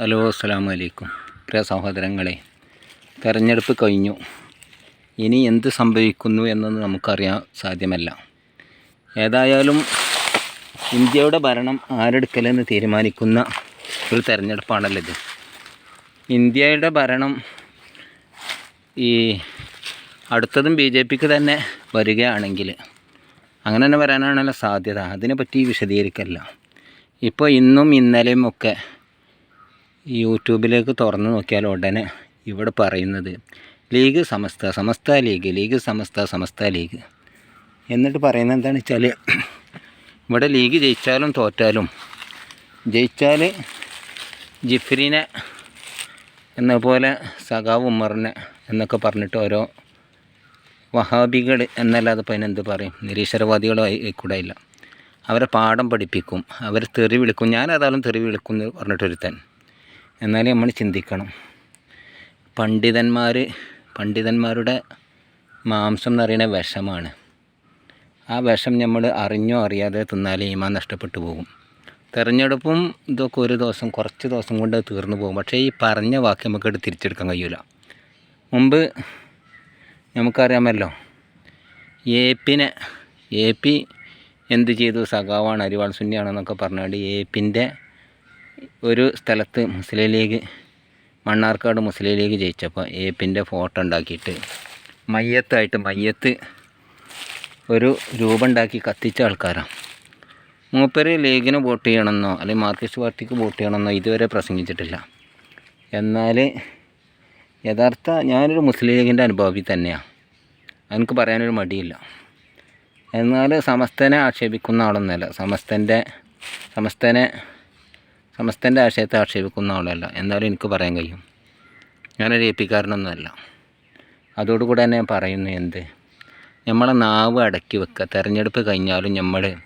Hello അസ്സാം വലൈക്കും പ്രിയ സഹോദരങ്ങളെ തെരഞ്ഞെടുപ്പ് കഴിഞ്ഞു. ഇനി എന്ത് സംഭവിക്കുന്നു എന്നത് നമുക്കറിയാൻ സാധ്യമല്ല. ഏതായാലും ഇന്ത്യയുടെ ഭരണം ആരെടുക്കലെന്ന് തീരുമാനിക്കുന്ന ഒരു തെരഞ്ഞെടുപ്പാണല്ലോ ഇത്. ഇന്ത്യയുടെ ഭരണം ഈ അടുത്തതും ബി ജെ പിക്ക് തന്നെ വരികയാണെങ്കിൽ അങ്ങനെ തന്നെ വരാനാണല്ലോ സാധ്യത. അതിനെപ്പറ്റി വിശദീകരിക്കല്ല. ഇപ്പോൾ ഇന്നും ഇന്നലെയും ഒക്കെ യൂട്യൂബിലേക്ക് തുറന്നു നോക്കിയാൽ ഉടനെ ഇവിടെ പറയുന്നത് ലീഗ് സമസ്ത സമസ്ത ലീഗ് ലീഗ് സമസ്ത സമസ്ത ലീഗ് എന്നിട്ട് പറയുന്നത് എന്താണെന്ന് വെച്ചാൽ ഇവിടെ ലീഗ് ജയിച്ചാലും തോറ്റാലും ജയിച്ചാൽ ജിഫ്രീനെ എന്നപോലെ സഖാവ് ഉമ്മറിനെ എന്നൊക്കെ പറഞ്ഞിട്ട് ഓരോ വഹാബികൾ എന്നല്ലാതെ ഇപ്പം അതിനെന്ത് പറയും? നിരീശ്വരവാദികളോ കൂടെ ഇല്ല. അവരെ പാഠം പഠിപ്പിക്കും അവർ തെറി വിളിക്കും. ഞാൻ ഏതായാലും തെറി വിളിക്കും എന്ന് പറഞ്ഞിട്ടൊരുത്തൻ. എന്നാലും നമ്മൾ ചിന്തിക്കണം. പണ്ഡിതന്മാർ പണ്ഡിതന്മാരുടെ മാംസം എന്ന് പറയുന്ന വിഷമാണ്. ആ വിഷം നമ്മൾ അറിഞ്ഞോ അറിയാതെ തിന്നാലേ ഈമാൻ നഷ്ടപ്പെട്ടു പോകും. തിരഞ്ഞെടുപ്പും ഇതൊക്കെ ഒരു ദിവസം കുറച്ച് ദിവസം കൊണ്ട് തീർന്നു പോകും. പക്ഷേ ഈ പറഞ്ഞ വാക്ക് നമുക്കത് തിരിച്ചെടുക്കാൻ കഴിയില്ല മുമ്പ് നമുക്കറിയാമല്ലോ എ പിനെ എ പി എന്ത് ചെയ്തു? സഖാവാണ് അരിവാൾ സുന്നിയാണെന്നൊക്കെ പറഞ്ഞുകൊണ്ട് എ പിന്റെ ഒരു സ്ഥലത്ത് മുസ്ലിം ലീഗ് മണ്ണാർക്കാട് മുസ്ലിം ലീഗ് ജയിച്ചപ്പോൾ ഏപ്പിന്റെ പിന്റെ ഫോട്ടോ ഉണ്ടാക്കിയിട്ട് മയ്യത്തായിട്ട് മയ്യത്ത് ഒരു രൂപം ഉണ്ടാക്കി കത്തിച്ച ആൾക്കാരാണ്. മൂപ്പര് ലീഗിന് വോട്ട് ചെയ്യണമെന്നോ അല്ലെങ്കിൽ മാർക്സിസ്റ്റ് പാർട്ടിക്ക് വോട്ട് ചെയ്യണമെന്നോ ഇതുവരെ പ്രസംഗിച്ചിട്ടില്ല. എന്നാൽ യഥാർത്ഥ ഞാനൊരു മുസ്ലിം ലീഗിന്റെ അനുഭവി തന്നെയാണ്. എനിക്ക് പറയാനൊരു മടിയില്ല. എന്നാൽ സമസ്തനെ ആക്ഷേപിക്കുന്ന ആളൊന്നുമല്ല. സമസ്തന്റെ സമസ്തനെ സമസ്തന്റെ ആശയത്തെ ആക്ഷേപിക്കുന്ന ആളല്ല. എന്നാലും എനിക്ക് പറയാൻ കഴിയും. ഞാനൊരു എ പിക്കാരനൊന്നുമല്ല അതോടുകൂടെ തന്നെ ഞാൻ പറയുന്നു എന്ത്? നമ്മളെ നാവ് അടക്കി വെക്കുക. തെരഞ്ഞെടുപ്പ് കഴിഞ്ഞാലും നമ്മൾ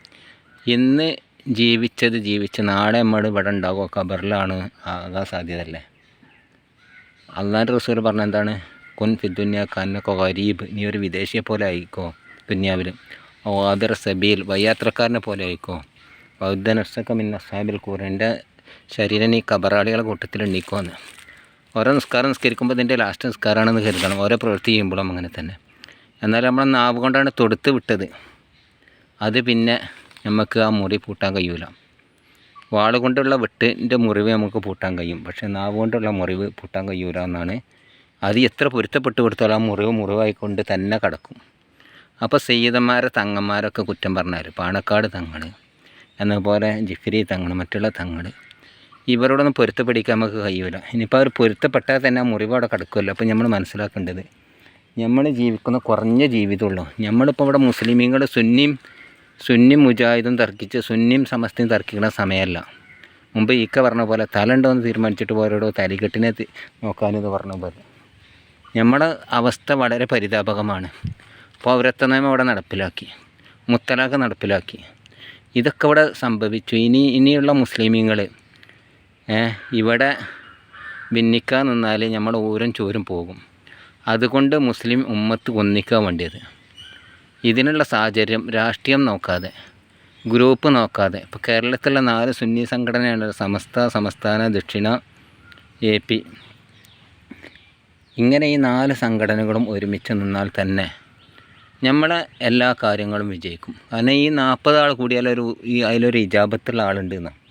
ഇന്ന് ജീവിച്ചത് ജീവിച്ച് നാളെ നമ്മൾ ഇവിടെ ഉണ്ടാകുമോ ഖബറിലാണ് ആകാൻ സാധ്യതയല്ലേ? അള്ളാന്റെ റസൂൽ പറഞ്ഞ എന്താണ്? കുൻ ഫിദ്ദുന്യ കന്നൊക്കെ ഗരീബ്. നീ ഒരു വിദേശിയെ പോലെ ആയിക്കോ ദുന്യാവിൽ. ഓ ആദർ സബീൽ. വയ്യാത്രക്കാരനെ പോലെ ആയിക്കോ. ബൗദ്ധനർസക്ക മിന്ന സാബിൽ കൂറ. എന്റെ ശരീരം ഈ കബറാളികളെ കൂട്ടത്തിൽ എണ്ണീക്കുമെന്ന് ഓരോ നിസ്കാരം നിസ്കരിക്കുമ്പോൾ ഇതിന്റെ ലാസ്റ്റ് നിസ്കാരമാണെന്ന് കരുതണം. ഓരോ പ്രവൃത്തി ചെയ്യുമ്പോഴും അങ്ങനെ തന്നെ. എന്നാൽ നമ്മൾ നാവ് കൊണ്ടാണ് തൊടുത്ത് വിട്ടത്. അത് പിന്നെ നമുക്ക് ആ മുറി പൂട്ടാൻ കഴിയൂല. വാൾ കൊണ്ടുള്ള വെട്ടിന്റെ മുറിവ് നമുക്ക് പൂട്ടാൻ കഴിയും. പക്ഷേ നാവ് കൊണ്ടുള്ള മുറിവ് പൂട്ടാൻ കഴിയൂല എന്നാണ്. അത് എത്ര പൊരുത്തപ്പെട്ട് കൊടുത്താലും ആ മുറിവ് മുറിവായിക്കൊണ്ട് തന്നെ കിടക്കും. അപ്പോൾ സയ്യിദന്മാരെ തങ്ങന്മാരൊക്കെ കുറ്റം പറഞ്ഞാൽ പാണക്കാട് തങ്ങൾ എന്നതുപോലെ ജിഫിരി തങ്ങൾ മറ്റുള്ള തങ്ങൾ ഇവരോടൊന്നും പൊരുത്തപ്പെടിക്കാൻ നമുക്ക് കഴിയില്ല ഇനിയിപ്പോൾ അവർ പൊരുത്തപ്പെട്ടാൽ തന്നെ ആ മുറിവ് അവിടെ കിടക്കുമല്ലോ. അപ്പോൾ നമ്മൾ മനസ്സിലാക്കേണ്ടത് നമ്മൾ ജീവിക്കുന്ന കുറഞ്ഞ ജീവിതമുള്ളൂ. നമ്മളിപ്പോൾ ഇവിടെ മുസ്ലിമീങ്ങൾ സുന്നിയും സുന്നി മുജാഹിദും തർക്കിച്ച് സുന്നിയും സമസ്തയും തർക്കിക്കുന്ന സമയമല്ല. മുമ്പ് ഈക്ക പറഞ്ഞ പോലെ തല ഉണ്ടോ എന്ന് തീരുമാനിച്ചിട്ട് പോരോടോ തലികെട്ടിനെ നോക്കാനെന്ന് പറഞ്ഞ പോലെ. നമ്മുടെ അവസ്ഥ വളരെ പരിതാപകമാണ്. പൗരത്വ നിയമം അവിടെ നടപ്പിലാക്കി മുത്തലാഖ് നടപ്പിലാക്കി. ഇതൊക്കെ ഇവിടെ സംഭവിച്ചു. ഇനി ഇനിയുള്ള മുസ്ലിമീങ്ങൾ ഇവിടെ ഭിന്നിക്കാൻ നിന്നാൽ നമ്മൾ ഊരും ചോരും പോകും. അതുകൊണ്ട് മുസ്ലിം ഉമ്മത്ത് ഒന്നിക്കാൻ വേണ്ടിയത്. ഇതിനുള്ള സാഹചര്യം രാഷ്ട്രീയം നോക്കാതെ ഗ്രൂപ്പ് നോക്കാതെ. ഇപ്പോൾ കേരളത്തിലെ നാല് സുന്നി സംഘടനയാണ്. സമസ്ത സംസ്ഥാന ദക്ഷിണ എ പി. ഇങ്ങനെ ഈ നാല് സംഘടനകളും ഒരുമിച്ച് നിന്നാൽ തന്നെ നമ്മളെ എല്ലാ കാര്യങ്ങളും വിജയിക്കും. കാരണം ഈ നാൽപ്പത് ആൾ കൂടിയാലൊരു ഈ അതിലൊരു ഇജാബത്തുള്ള ആളുണ്ട്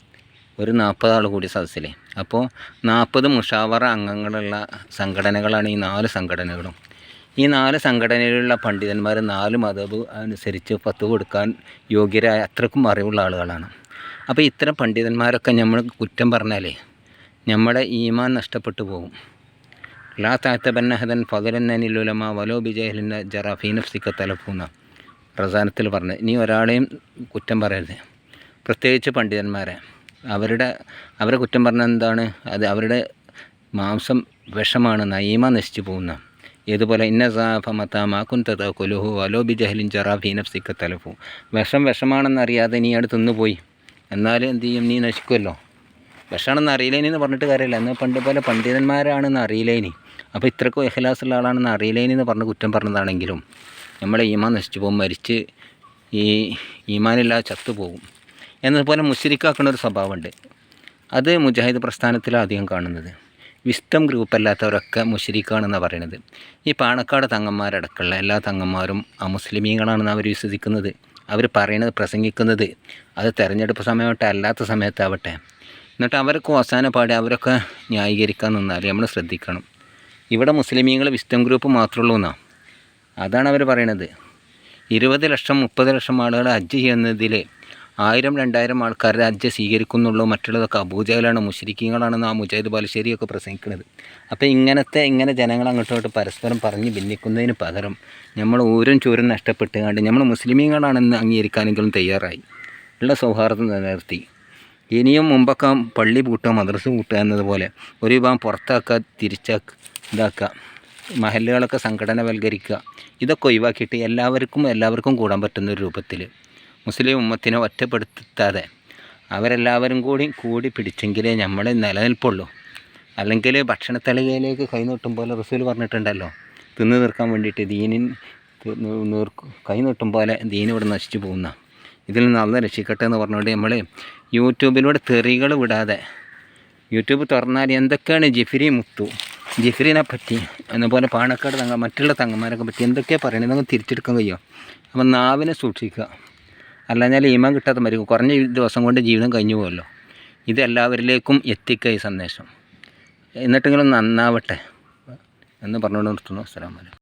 ഒരു നാൽപ്പത് ആൾ കൂടി സദസ്സിൽ അപ്പോൾ നാൽപ്പത് മുഷാവറ അംഗങ്ങളുള്ള സംഘടനകളാണ് ഈ നാല് സംഘടനകളും. ഈ നാല് സംഘടനയിലുള്ള പണ്ഡിതന്മാർ നാല് മതബ് അനുസരിച്ച് പത്ത് കൊടുക്കാൻ യോഗ്യരായ അത്രക്കും അറിവുള്ള ആളുകളാണ്. അപ്പോൾ ഇത്തരം പണ്ഡിതന്മാരൊക്കെ നമ്മൾ കുറ്റം പറഞ്ഞാലേ നമ്മുടെ ഈമാൻ നഷ്ടപ്പെട്ടു പോകും. ലാ താത്തബന്നഹദൻ ഫതലന്നനിലുലമ വലോ ബിജഹലിന്റെ ജറാഫീനഫ്സിക്ക തലപ്പൂന്ന പ്രധാനത്തിൽ പറഞ്ഞത് ഇനി ഒരാളെയും കുറ്റം പറയരുത്. പ്രത്യേകിച്ച് പണ്ഡിതന്മാരെ. അവരുടെ അവരെ കുറ്റം പറഞ്ഞ എന്താണ്? അത് അവരുടെ മാംസം വിഷമാണ് നയീമ നശിച്ചു പോകുന്ന. ഇതുപോലെ ഇന്ന സാഫമത്ത മാക്കുൻ തത കൊലുഹു വലോ ബിജഹലിൻ ജറാഫീനഫ്സിക്ക തലഫു. വിഷം വിഷമാണെന്നറിയാതെ നീ അടുത്ത് തിന്നുപോയി എന്നാലും എന്ത് ചെയ്യും? നീ നശിക്കുമല്ലോ വിഷമാണെന്ന് അറിയില്ലേനി എന്ന് പറഞ്ഞിട്ട് കാര്യമില്ല. എന്നാൽ പണ്ട് പോലെ പണ്ഡിതന്മാരാണെന്ന് അറിയില്ലേനി. അപ്പോൾ ഇത്രക്കും എഹ്ലാസുള്ള ആളാണെന്ന് അറിയില്ലേനി എന്ന് പറഞ്ഞ് കുറ്റം പറഞ്ഞതാണെങ്കിലും നമ്മളെ ഈമാൻ നശിച്ചു പോകും. മരിച്ച് ഈ ഈമാനില്ലാതെ ചത്തുപോകും. എന്നതുപോലെ മുസ്ലിക്കാക്കുന്ന ഒരു സ്വഭാവമുണ്ട്. അത് മുജാഹിദ് പ്രസ്ഥാനത്തിലാണ് അധികം കാണുന്നത്. വിസ്തം ഗ്രൂപ്പ് അല്ലാത്തവരൊക്കെ മുഷരിക്കാണെന്നാണ് പറയണത്. ഈ പാണക്കാട് തങ്ങന്മാരടക്കമുള്ള എല്ലാ തങ്ങന്മാരും അമുസ്ലിമീങ്ങളാണെന്ന് അവർ വിശ്വസിക്കുന്നത്. അവർ പറയുന്നത് പ്രസംഗിക്കുന്നത് അത് തെരഞ്ഞെടുപ്പ് സമയമാവട്ടെ അല്ലാത്ത സമയത്താവട്ടെ. എന്നിട്ട് അവർക്ക് അവസാന പാടി അവരൊക്കെ ന്യായീകരിക്കാൻ നിന്നാൽ നമ്മൾ ശ്രദ്ധിക്കണം. ഇവിടെ മുസ്ലിമീങ്ങൾ വിസ്തം ഗ്രൂപ്പ് മാത്രമേ ഉള്ളൂ എന്നാണ് അതാണ് അവർ പറയണത്. ഇരുപത് ലക്ഷം മുപ്പത് ലക്ഷം ആളുകൾ ഹജ്ജ് ചെയ്യുന്നതിൽ ആയിരം രണ്ടായിരം ആൾക്കാരുടെ ഹജ്ജ് സ്വീകരിക്കുന്നുള്ളൂ. മറ്റുള്ളതൊക്കെ അബൂജയിലാണ് മുഷരിക്കീങ്ങളാണെന്ന് ആ മുജാഹിദ് ബാലുശ്ശേരിയൊക്കെ പ്രസംഗിക്കുന്നത് അപ്പോൾ ഇങ്ങനത്തെ ഇങ്ങനെ ജനങ്ങൾ അങ്ങോട്ടും പരസ്പരം പറഞ്ഞ് ഭിന്നിക്കുന്നതിന് പകരം നമ്മൾ ഊരും ചൂരും നഷ്ടപ്പെട്ടുകൊണ്ട് നമ്മൾ മുസ്ലിമീങ്ങളാണെന്ന് അംഗീകരിക്കാനെങ്കിലും തയ്യാറായി. ഉള്ള സൗഹാർദ്ദം നിലനിർത്തി. ഇനിയും മുമ്പൊക്കെ പള്ളി പൂട്ടുക മദ്രസ പൂട്ടുക എന്നതുപോലെ ഒരു വിഭാഗം പുറത്താക്കുക തിരിച്ചാക്കുക ഇതാക്കുക മഹലുകളൊക്കെ സംഘടനവൽക്കരിക്കുക ഇതൊക്കെ ഒഴിവാക്കിയിട്ട് എല്ലാവർക്കും എല്ലാവർക്കും കൂടാൻ പറ്റുന്ന ഒരു രൂപത്തിൽ മുസ്ലിം ഉമ്മത്തിനെ ഒറ്റപ്പെടുത്താതെ അവരെല്ലാവരും കൂടി കൂടി പിടിച്ചെങ്കിലേ നമ്മൾ നിലനിൽപ്പുള്ളൂ. അല്ലെങ്കിൽ ഭക്ഷണത്തലകയിലേക്ക് കൈ നീട്ടും പോലെ റസൂൽ പറഞ്ഞിട്ടുണ്ടല്ലോ. തിന്നു തീർക്കാൻ വേണ്ടിയിട്ട് ദീനിൻ കൈനീട്ടും പോലെ ദീൻ ഇവിടെ നശിച്ചു പോകുന്ന. ഇതിൽ നിന്ന് അള്ള രക്ഷിക്കട്ടെ എന്ന് പറഞ്ഞുകൊണ്ട് നമ്മൾ യൂട്യൂബിലൂടെ തെറികൾ വിടാതെ യൂട്യൂബ് തുറന്നാൽ എന്തൊക്കെയാണ് ജിഫിരി മുത്തു? ജിഫിരിനെ പറ്റി അതുപോലെ പാണക്കാട് തങ്ങ മറ്റുള്ള തങ്ങന്മാരൊക്കെ പറ്റി എന്തൊക്കെയാണ് പറയണത്? നമുക്ക് തിരിച്ചെടുക്കാൻ കഴിയുമോ അപ്പം നാവിനെ സൂക്ഷിക്കുക. അല്ലാഞ്ഞാൽ ഈമാൻ കിട്ടാത്ത മരിക്കും. കുറഞ്ഞ ദിവസം കൊണ്ട് ജീവിതം കഴിഞ്ഞു പോകുമല്ലോ ഇത് എല്ലാവരിലേക്കും ഈ സന്ദേശം. എന്നിട്ടെങ്കിലും നന്നാവട്ടെ എന്ന് പറഞ്ഞുകൊണ്ട് നിർത്തുന്നു. അസ്സലാമലൈക്കും